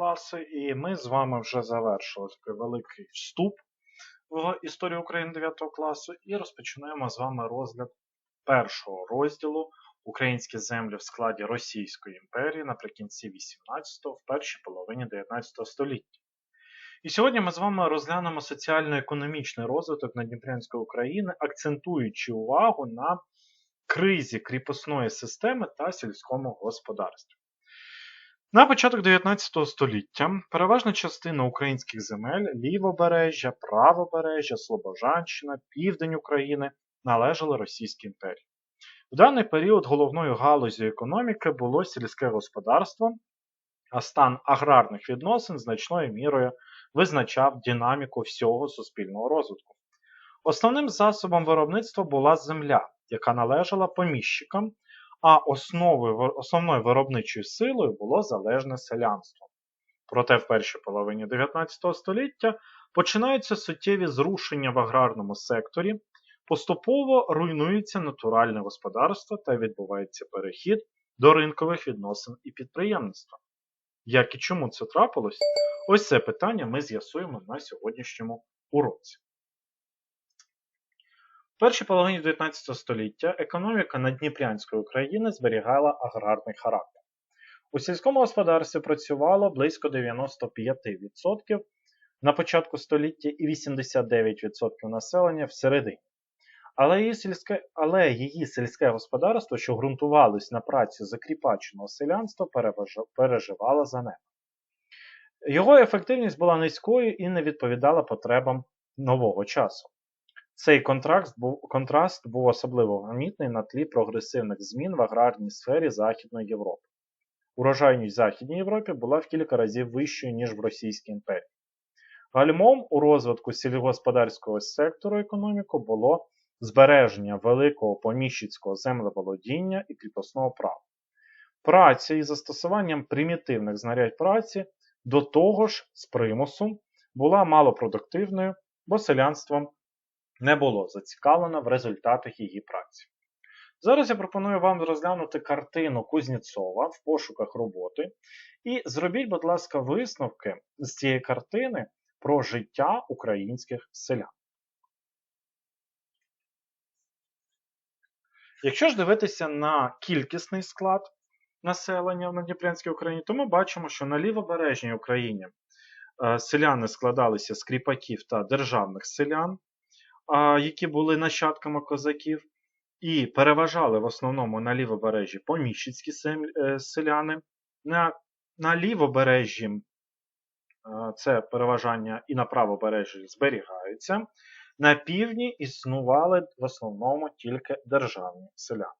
класи, і ми з вами вже завершили такий великий вступ в історію України 9 класу і розпочинаємо з вами розгляд першого розділу Українські землі в складі Російської імперії наприкінці 18-го, в першій половині 19 століття. І сьогодні ми з вами розглянемо соціально-економічний розвиток Надніпрянської України, акцентуючи увагу на кризі кріпосної системи та сільському господарстві. На початок 19 століття переважна частина українських земель лівобережжя, правобережжя, Слобожанщина, південь України належали Російській імперії. В даний період головною галузю економіки було сільське господарство, а стан аграрних відносин значною мірою визначав динаміку всього суспільного розвитку. Основним засобом виробництва була земля, яка належала поміщикам, а основою, основною виробничою силою було залежне селянство. Проте в першій половині 19 століття починаються суттєві зрушення в аграрному секторі, поступово руйнується натуральне господарство та відбувається перехід до ринкових відносин і підприємництва. Як і чому це трапилось? Ось це питання ми з'ясуємо на сьогоднішньому уроці. Першій половині 19 століття економіка Надніпрянської України зберігала аграрний характер. У сільському господарстві працювало близько 95% на початку століття і 89% населення всередині. Але її, сільське, але її сільське господарство, що ґрунтувалось на праці закріпаченого селянства, переживало за небо. Його ефективність була низькою і не відповідала потребам нового часу. Цей контраст був, контраст був особливо помітний на тлі прогресивних змін в аграрній сфері Західної Європи. Урожайність в Західній Європі була в кілька разів вищою, ніж в Російській імперії. Гальмом у розвитку сільськогосподарського сектору економіки було збереження великого поміщицького землеволодіння і кріпосного права. Праця із застосуванням примітивних знарядь праці до того ж з примусу була малопродуктивною, бо селянством не було зацікавлено в результатах її праці. Зараз я пропоную вам розглянути картину Кузнєцова в пошуках роботи. І зробіть, будь ласка, висновки з цієї картини про життя українських селян. Якщо ж дивитися на кількісний склад населення в Надніпрянській Україні, то ми бачимо, що на лівобережній Україні е, селяни складалися з кріпаків та державних селян, які були нащадками козаків, і переважали в основному на лівобережжі поміщицькі е, селяни. На на лівобережжі це переважання і на правобережжі зберігається. На півдні існували в основному тільки державні селяни.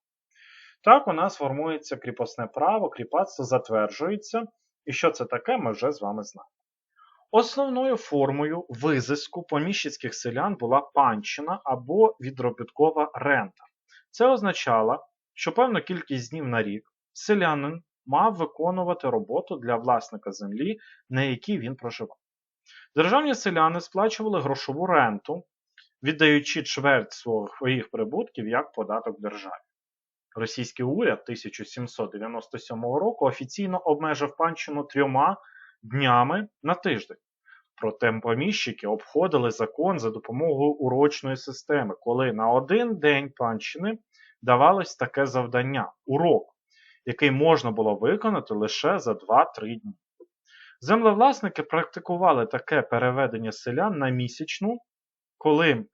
Так, у нас формується кріпосне право, кріпацтво затверджується, і що це таке, ми вже з вами знаємо. Основною формою визиску поміщицьких селян була панщина або відробіткова рента. Це означало, що певну кількість днів на рік селянин мав виконувати роботу для власника землі, на якій він проживав. Державні селяни сплачували грошову ренту, віддаючи чверть своїх прибутків як податок державі. Російський уряд 1797 року офіційно обмежив панщину трьома днями на тиждень. Проте поміщики обходили закон за допомогою урочної системи, коли на один день панщини давалось таке завдання урок, який можна було виконати лише за 2-3 дні. Землевласники практикували таке переведення селян на місячну, коли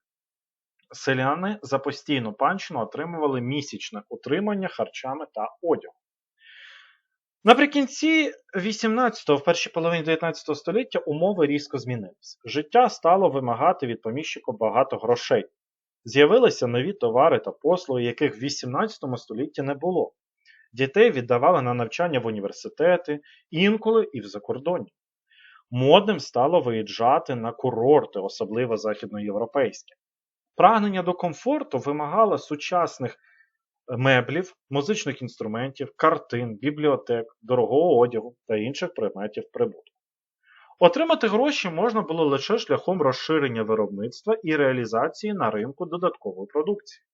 селяни за постійну панщину отримували місячне утримання харчами та одягом. Наприкінці 18-го, в першій половині 19 століття умови різко змінилися. Життя стало вимагати від поміщика багато грошей. З'явилися нові товари та послуги, яких в 18 столітті не було. Дітей віддавали на навчання в університети, інколи і в закордоні. Модним стало виїжджати на курорти, особливо західноєвропейські. Прагнення до комфорту вимагало сучасних меблів, музичних інструментів, картин, бібліотек, дорогого одягу та інших предметів прибутку. Отримати гроші можна було лише шляхом розширення виробництва і реалізації на ринку додаткової продукції.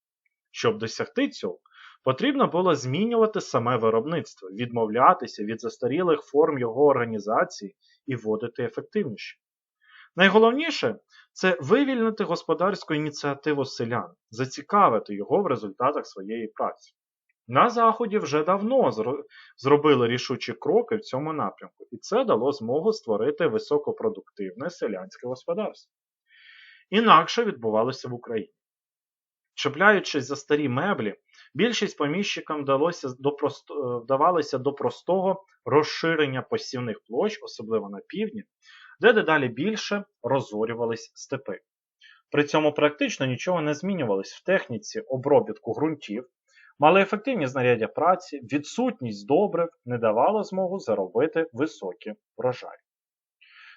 Щоб досягти цього, Потрібно було змінювати саме виробництво, відмовлятися від застарілих форм його організації і вводити ефективніші. Найголовніше це вивільнити господарську ініціативу селян, зацікавити його в результатах своєї праці. На Заході вже давно зробили рішучі кроки в цьому напрямку, і це дало змогу створити високопродуктивне селянське господарство. Інакше відбувалося в Україні. Чіпляючись за старі меблі, більшість поміщикам вдалося до е, вдавалося до простого розширення посівних площ, особливо на півдні, де дедалі більше розорювались степи. При цьому практично нічого не змінювалось в техніці обробітку ґрунтів, малоефективні знаряддя праці, відсутність добрив не давало змогу заробити високі врожаї.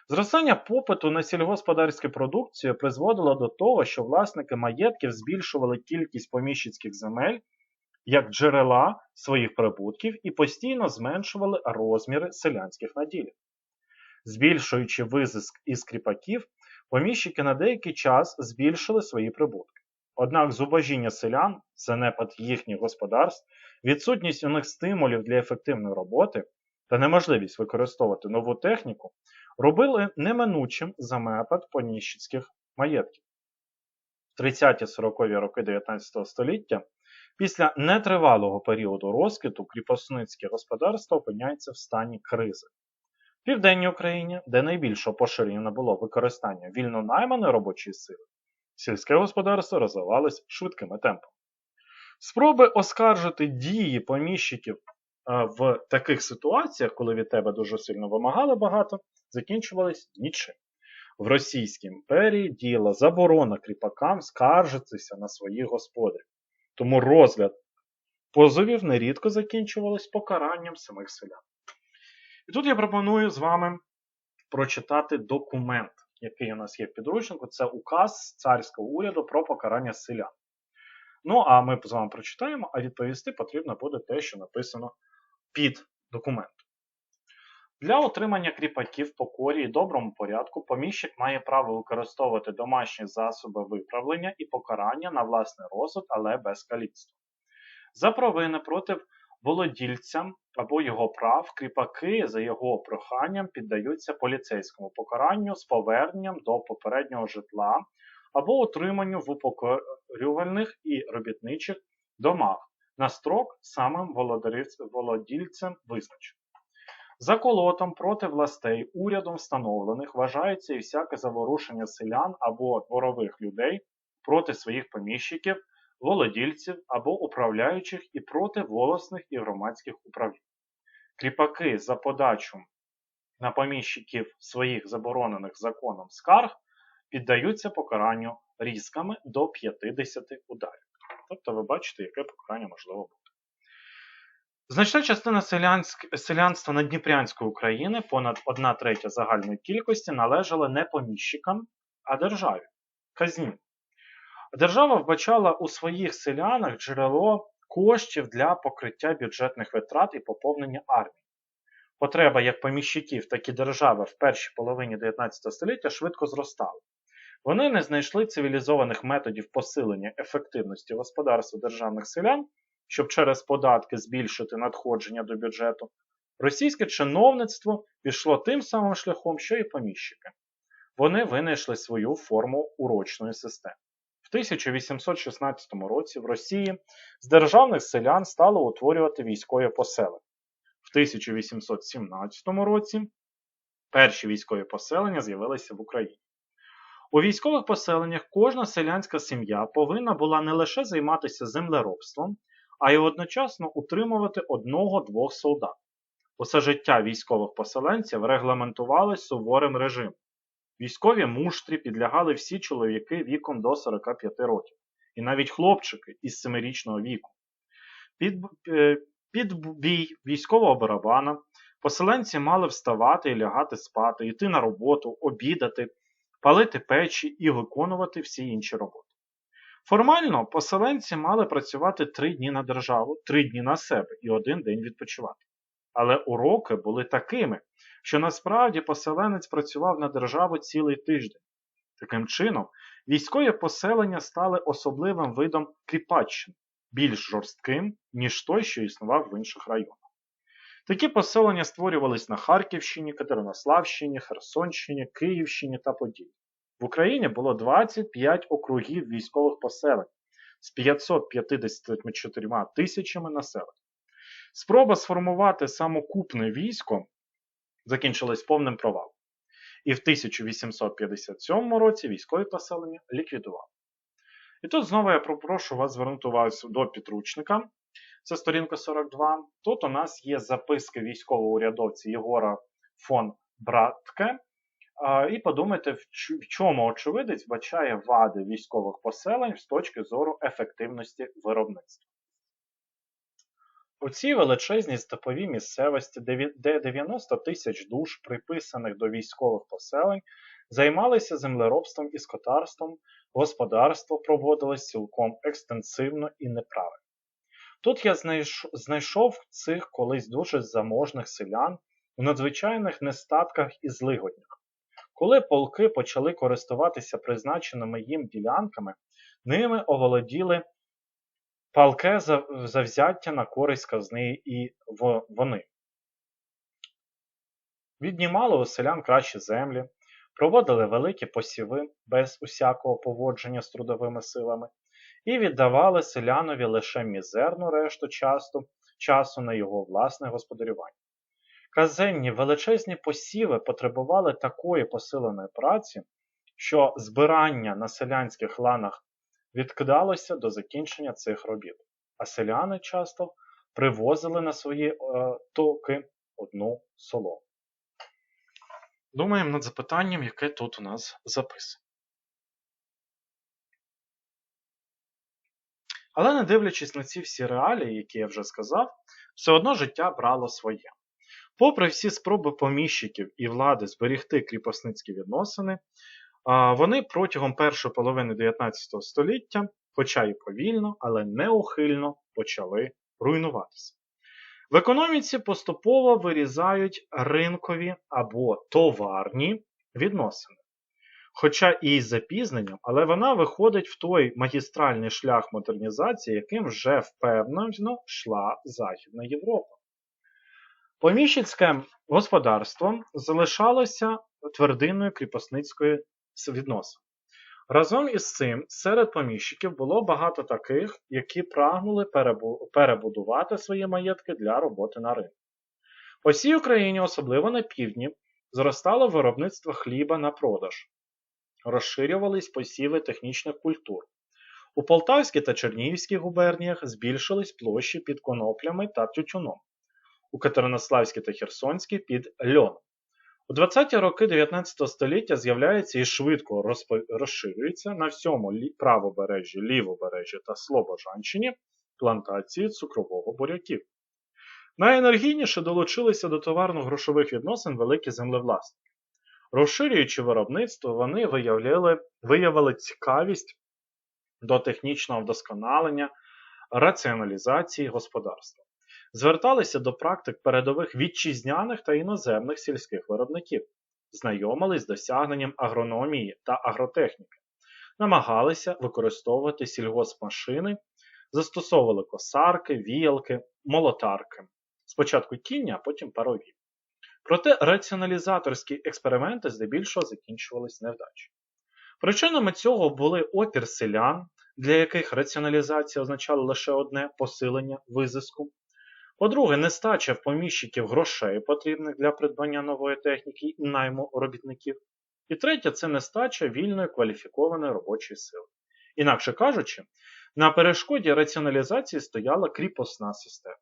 Зростання попиту на сільгосподарську продукцію призводило до того, що власники маєтків збільшували кількість поміщицьких земель як джерела своїх прибутків і постійно зменшували розміри селянських наділів. Збільшуючи визиск із кріпаків, поміщики на деякий час збільшили свої прибутки. Однак зубожіння селян, занепад їхніх господарств, відсутність у них стимулів для ефективної роботи та неможливість використовувати нову техніку робили неминучим занепад поміщицьких маєтків. В 30-40-ві роки 19 століття після нетривалого періоду розквіту кріпосницьке господарство опиняється в стані кризи. Південній Україні, де найбільше поширено було використання вільно найманої робочої сили, сільське господарство розвивалось швидкими темпами. Спроби оскаржити дії поміщиків е, в таких ситуаціях, коли від тебе дуже сильно вимагали багато, закінчувались нічим. В Російській імперії діяла заборона кріпакам скаржитися на своїх господарів. Тому розгляд позовів нерідко закінчувалось покаранням самих селян. І тут я пропоную з вами прочитати документ, який у нас є в підручнику. Це указ царського уряду про покарання селян. Ну, а ми з вами прочитаємо, а відповісти потрібно буде те, що написано під документом. Для отримання кріпаків покорі і доброму порядку поміщик має право використовувати домашні засоби виправлення і покарання на власний розсуд, але без каліцтва. За провини проти володільця або його прав кріпаки за його проханням піддаються поліцейському покаранню з поверненням до попереднього житла або утриманню в упокорювальних і робітничих домах на строк самим володільцем визначений. За колотом проти властей урядом встановлених вважається і всяке заворушення селян або дворових людей проти своїх поміщиків, володільців або управляючих і проти волосних і громадських управлінь. Кріпаки за подачу на поміщиків своїх заборонених законом скарг піддаються покаранню різками до 50 ударів. Тобто ви бачите, яке покарання можливо бути. Значна частина селянства Надніпрянської України, понад 1 третя загальної кількості, належала не поміщикам, а державі казні. Держава вбачала у своїх селянах джерело коштів для покриття бюджетних витрат і поповнення армії. Потреба як поміщиків, так і держави в першій половині 19 століття швидко зростала. Вони не знайшли цивілізованих методів посилення ефективності господарства державних селян, щоб через податки збільшити надходження до бюджету. Російське чиновництво пішло тим самим шляхом, що і поміщики. Вони винайшли свою форму урочної системи. В 1816 році в Росії з державних селян стали утворювати військові поселення. В 1817 році перші військові поселення з'явилися в Україні. У військових поселеннях кожна селянська сім'я повинна була не лише займатися землеробством, а й одночасно утримувати одного-двох солдат. Усе життя військових поселенців регламентувалось суворим режимом. Військові муштрі підлягали всі чоловіки віком до 45 років, і навіть хлопчики із 7-річного віку. Під, е, під бій військового барабана поселенці мали вставати і лягати спати, йти на роботу, обідати, палити печі і виконувати всі інші роботи. Формально поселенці мали працювати три дні на державу, три дні на себе і один день відпочивати. Але уроки були такими, що насправді поселенець працював на державу цілий тиждень. Таким чином, військові поселення стали особливим видом кріпаччини, більш жорстким, ніж той, що існував в інших районах. Такі поселення створювались на Харківщині, Катеринославщині, Херсонщині, Київщині та Поділі. В Україні було 25 округів військових поселень з 554 тисячами населення. Спроба сформувати самокупне військо закінчилась повним провалом. І в 1857 році військові поселення ліквідували. І тут знову я попрошу вас звернути увагу до підручника. Це сторінка 42. Тут у нас є записки військового урядовця Єгора фон Братке. І подумайте, в чому очевидець бачає вади військових поселень з точки зору ефективності виробництва. У цій величезній степовій місцевості, де 90 тисяч душ, приписаних до військових поселень, займалися землеробством і скотарством, господарство проводилось цілком екстенсивно і неправильно. Тут я знайшов цих колись дуже заможних селян у надзвичайних нестатках і злигоднях. Коли полки почали користуватися призначеними їм ділянками, ними оволоділи палке завзяття на користь казни і вони. Віднімали у селян кращі землі, проводили великі посіви без усякого поводження з трудовими силами і віддавали селянові лише мізерну решту часто, часу на його власне господарювання. Казенні величезні посіви потребували такої посиленої праці, що збирання на селянських ланах відкидалося до закінчення цих робіт, а селяни часто привозили на свої е, токи одну солому. Думаємо над запитанням, яке тут у нас записано. Але не дивлячись на ці всі реалії, які я вже сказав, все одно життя брало своє. Попри всі спроби поміщиків і влади зберігти кріпосницькі відносини, вони протягом першої половини 19 століття, хоча й повільно, але неухильно почали руйнуватися. В економіці поступово вирізають ринкові або товарні відносини. Хоча і з запізненням, але вона виходить в той магістральний шлях модернізації, яким вже впевнено йшла Західна Європа. Поміщицьке господарство залишалося твердиною кріпосницької відносин. Разом із цим серед поміщиків було багато таких, які прагнули перебудувати свої маєтки для роботи на ринку. По всій Україні, особливо на півдні, зростало виробництво хліба на продаж, розширювались посіви технічних культур. У Полтавській та Чернігівській губерніях збільшились площі під коноплями та тютюном, у Катеринославській та Херсонській під льоном. У 20-ті роки 19 століття з'являється і швидко розширюється на всьому правобережжі, лівобережжі та Слобожанщині плантації цукрового буряків. Найенергійніше долучилися до товарно-грошових відносин великі землевласники. Розширюючи виробництво, вони виявляли, виявили цікавість до технічного вдосконалення, раціоналізації господарства зверталися до практик передових вітчизняних та іноземних сільських виробників, знайомились з досягненням агрономії та агротехніки, намагалися використовувати сільгоспмашини, застосовували косарки, віялки, молотарки. Спочатку кіння, а потім парові. Проте раціоналізаторські експерименти здебільшого закінчувались невдачі. Причинами цього були опір селян, для яких раціоналізація означала лише одне посилення визиску, по-друге, нестача в поміщиків грошей, потрібних для придбання нової техніки і найму робітників. І третє це нестача вільної кваліфікованої робочої сили. Інакше кажучи, на перешкоді раціоналізації стояла кріпосна система.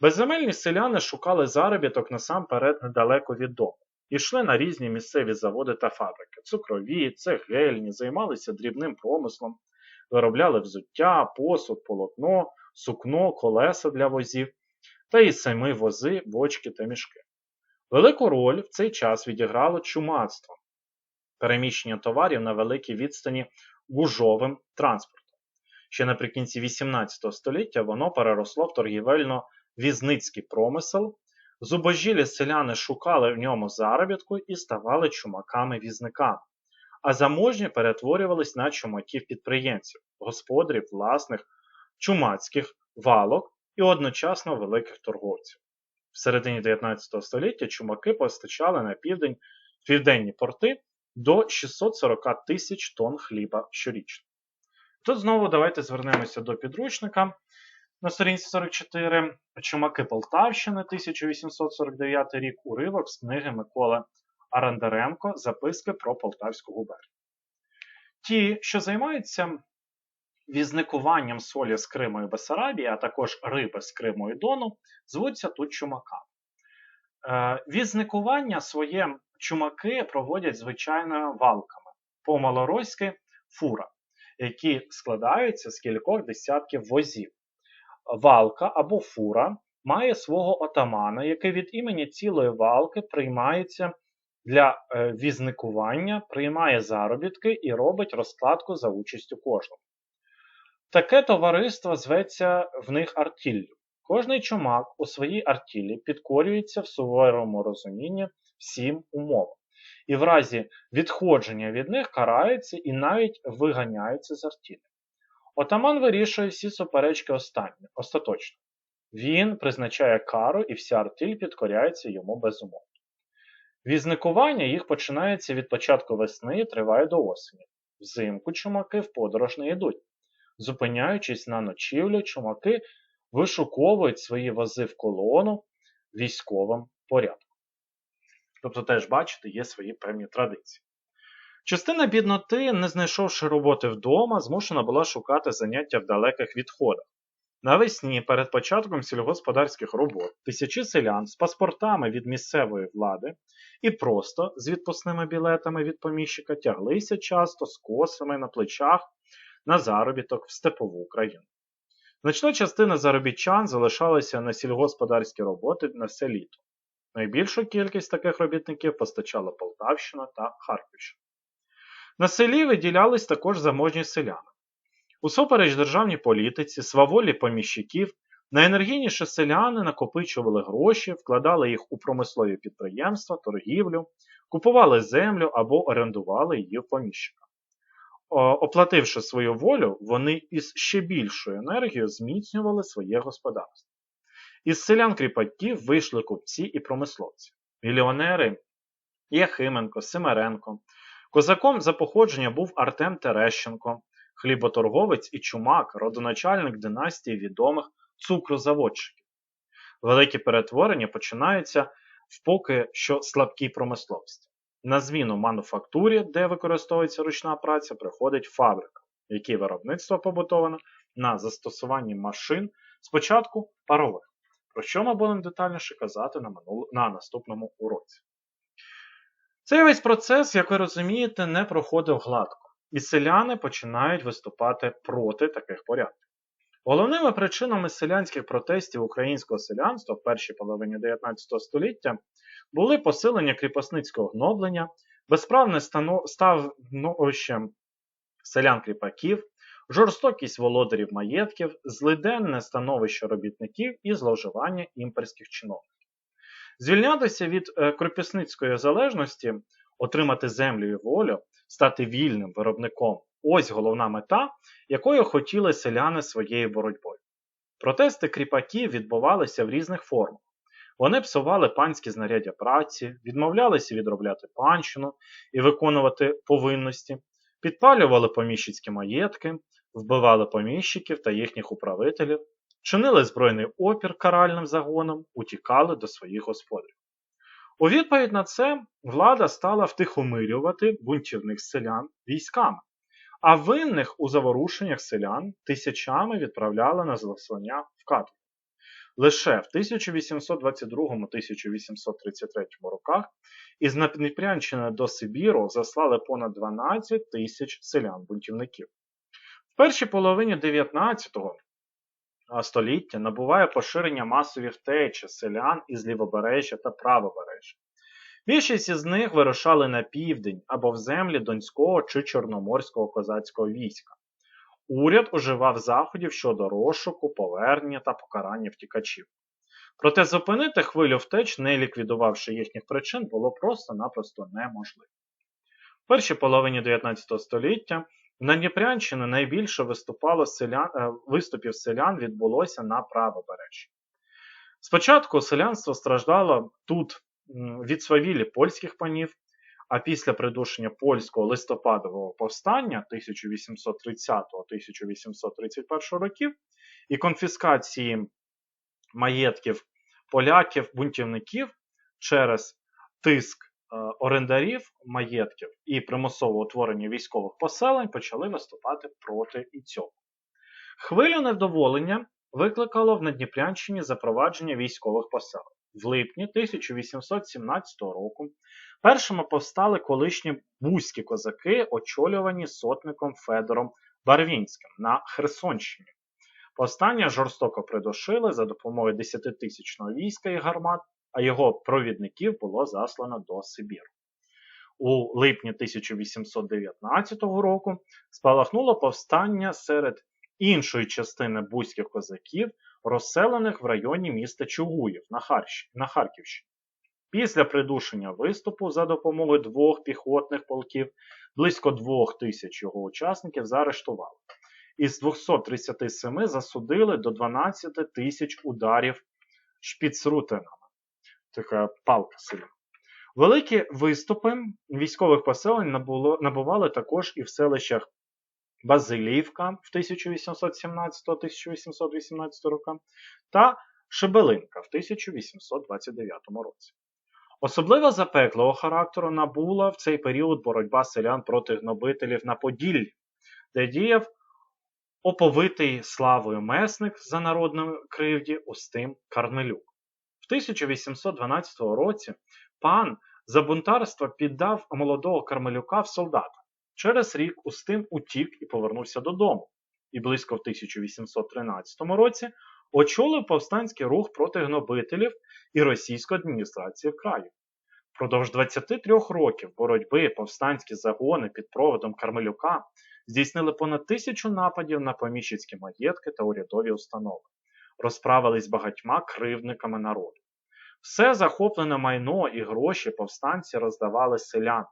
Безземельні селяни шукали заробіток насамперед недалеко від дому. Ішли на різні місцеві заводи та фабрики, цукрові, цегельні, займалися дрібним промислом, виробляли взуття, посуд, полотно, сукно, колеса для возів та й самі вози, бочки та мішки. Велику роль в цей час відіграло чумацтво, переміщення товарів на великій відстані гужовим транспортом. Ще наприкінці XVIII століття воно переросло в торгівельно-візницький промисел, зубожілі селяни шукали в ньому заробітку і ставали чумаками-візниками, а заможні перетворювались на чумаків підприємців, господарів власних чумацьких валок і одночасно великих торговців. В середині 19 століття чумаки постачали на південь південні порти до 640 тисяч тонн хліба щорічно. Тут знову давайте звернемося до підручника на сторінці 44. Чумаки Полтавщини, 1849 рік, уривок з книги Миколи Арандаренко Записки про Полтавську губернію. Ті, що займаються візникуванням солі з Криму і Бесарабії, а також риби з Криму і Дону, звуться тут чумаками. Е, візникування своє чумаки проводять звичайно валками, по-малороськи фура, які складаються з кількох десятків возів. Валка або фура має свого отамана, який від імені цілої валки приймається для е, візникування, приймає заробітки і робить розкладку за участю кожного. Таке товариство зветься в них артіллю. Кожний чумак у своїй артілі підкорюється в суворому розумінні всім умовам, і в разі відходження від них карається і навіть виганяється з артілі. Отаман вирішує всі суперечки останні, остаточно. Він призначає кару і вся артиль підкоряється йому безумовно. Візникування їх починається від початку весни і триває до осені. Взимку чумаки в подорож не йдуть. Зупиняючись на ночівлю, чумаки вишуковують свої вози в колону військовим порядком. Тобто, теж, бачите, є свої певні традиції. Частина бідноти, не знайшовши роботи вдома, змушена була шукати заняття в далеких відходах. Навесні, перед початком сільгосподарських робот, тисячі селян з паспортами від місцевої влади і просто з відпускними білетами від поміщика тяглися часто з косами на плечах на заробіток в степову Україну. Значна частина заробітчан залишалася на сільгосподарські роботи на все літо. Найбільшу кількість таких робітників постачала Полтавщина та Харківщина. На селі виділялись також заможні селяни. Усупереч державній політиці, сваволі поміщиків, найенергійніші селяни накопичували гроші, вкладали їх у промислові підприємства, торгівлю, купували землю або орендували її в поміщика. Оплативши свою волю, вони із ще більшою енергією зміцнювали своє господарство. Із селян кріпаків вийшли купці і промисловці, мільйонери Яхименко, Семеренко. Козаком за походження був Артем Терещенко, хліботорговець і чумак, родоначальник династії відомих цукрозаводчиків. Великі перетворення починаються в поки що слабкій промисловості. На зміну мануфактурі, де використовується ручна праця, приходить фабрика, в якій виробництво побутоване на застосуванні машин спочатку парових, про що ми будемо детальніше казати на, минул... на наступному уроці. Цей весь процес, як ви розумієте, не проходив гладко, і селяни починають виступати проти таких порядків. Головними причинами селянських протестів українського селянства в першій половині 19 століття були посилення кріпосницького гноблення, безправне становище селян-кріпаків, жорстокість володарів маєтків, злиденне становище робітників і зловживання імперських чиновників. Звільнятися від е, кріпосницької залежності, отримати землю і волю, стати вільним виробником ось головна мета, якою хотіли селяни своєю боротьбою. Протести кріпаків відбувалися в різних формах. Вони псували панські знаряддя праці, відмовлялися відробляти панщину і виконувати повинності, підпалювали поміщицькі маєтки, вбивали поміщиків та їхніх управителів, чинили збройний опір каральним загонам, утікали до своїх господарів. У відповідь на це влада стала втихомирювати бунтівних селян військами, а винних у заворушеннях селян тисячами відправляли на заслання в каторгу. Лише в 1822-1833 роках із Надніпрянщини до Сибіру заслали понад 12 тисяч селян-бунтівників. В першій половині 19 століття набуває поширення масові втечі селян із лівобережжя та правобережжя. Більшість із них вирушали на південь або в землі Донського чи Чорноморського козацького війська. Уряд уживав заходів щодо розшуку, повернення та покарання втікачів. Проте зупинити хвилю втеч, не ліквідувавши їхніх причин, було просто-напросто неможливо. В першій половині 19 століття На Дніпрянщині найбільше виступало селян, е, виступів селян відбулося на правобережжі. Спочатку селянство страждало тут від свавілі польських панів, а після придушення польського листопадового повстання 1830-1831 років і конфіскації маєтків поляків, бунтівників через тиск е, орендарів маєтків і примусове утворення військових поселень почали виступати проти і цього. Хвилю невдоволення викликало в Надніпрянщині запровадження військових поселень. В липні 1817 року першими повстали колишні бузькі козаки, очолювані сотником Федором Барвінським на Херсонщині. Повстання жорстоко придушили за допомогою 10-тисячного війська і гармат, а його провідників було заслано до Сибіру. У липні 1819 року спалахнуло повстання серед іншої частини бузьких козаків, розселених в районі міста Чугуїв на, Харківщині. Після придушення виступу за допомогою двох піхотних полків близько двох тисяч його учасників заарештували. Із 237 засудили до 12 тисяч ударів шпіцрутинами. Така палка сильна. Великі виступи військових поселень набуло, набували також і в селищах Базиліївка в 1817-1818 роках та Шебелинка в 1829 році. Особливо запеклого характеру набула в цей період боротьба селян проти гнобителів на Поділлі, де діяв оповитий славою месник за народної кривді Устим Кармелюк. В 1812 році пан за бунтарство піддав молодого Кармелюка в солдата. Через рік Устим утік і повернувся додому, і близько в 1813 році очолив повстанський рух проти гнобителів і російської адміністрації в краю. Продовж 23 років боротьби повстанські загони під проводом Кармелюка здійснили понад тисячу нападів на поміщицькі маєтки та урядові установи, розправились багатьма кривдниками народу. Все захоплене майно і гроші повстанці роздавали селян.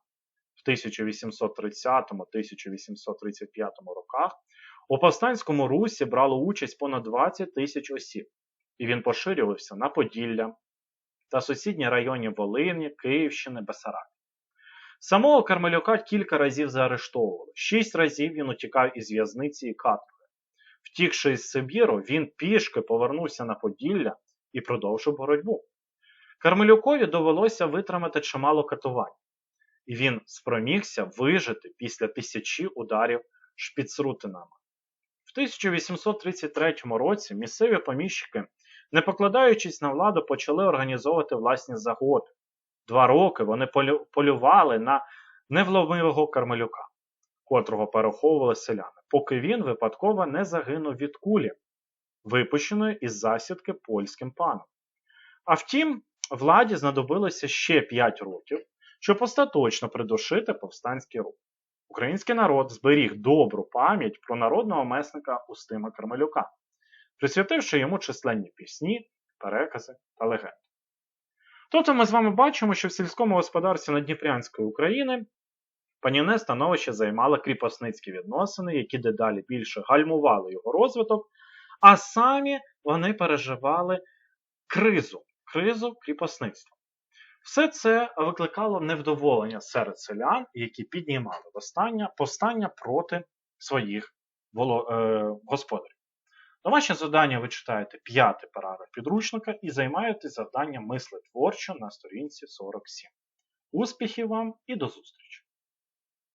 В 1830-1835 роках у повстанському русі брало участь понад 20 тисяч осіб, і він поширювався на Поділля та сусідні районі Волині, Київщини, Бесарабії. Самого Кармелюка кілька разів заарештовували. Шість разів він утікав із в'язниці і каторги. Втікши із Сибіру, він пішки повернувся на Поділля і продовжив боротьбу. Кармелюкові довелося витримати чимало катувань, і він спромігся вижити після тисячі ударів шпіцрутинами. В 1833 році місцеві поміщики, не покладаючись на владу, почали організовувати власні загоди. Два роки вони полювали на невловивого Кармелюка, котрого переховували селяни, поки він випадково не загинув від кулі, випущеної із засідки польським паном. А втім, владі знадобилося ще 5 років, щоб остаточно придушити повстанський рух. Український народ зберіг добру пам'ять про народного месника Устима Кармелюка, присвятивши йому численні пісні, перекази та легенди. Тобто ми з вами бачимо, що в сільському господарстві Надніпрянської України панівне становище займало кріпосницькі відносини, які дедалі більше гальмували його розвиток, а самі вони переживали кризу, кризу кріпосництва. Все це викликало невдоволення серед селян, які піднімали повстання, повстання проти своїх е, господарів. Домашнє завдання ви читаєте п'ятий параграф підручника і займаєте завданням мисли творчо на сторінці 47. Успіхів вам і до зустрічі!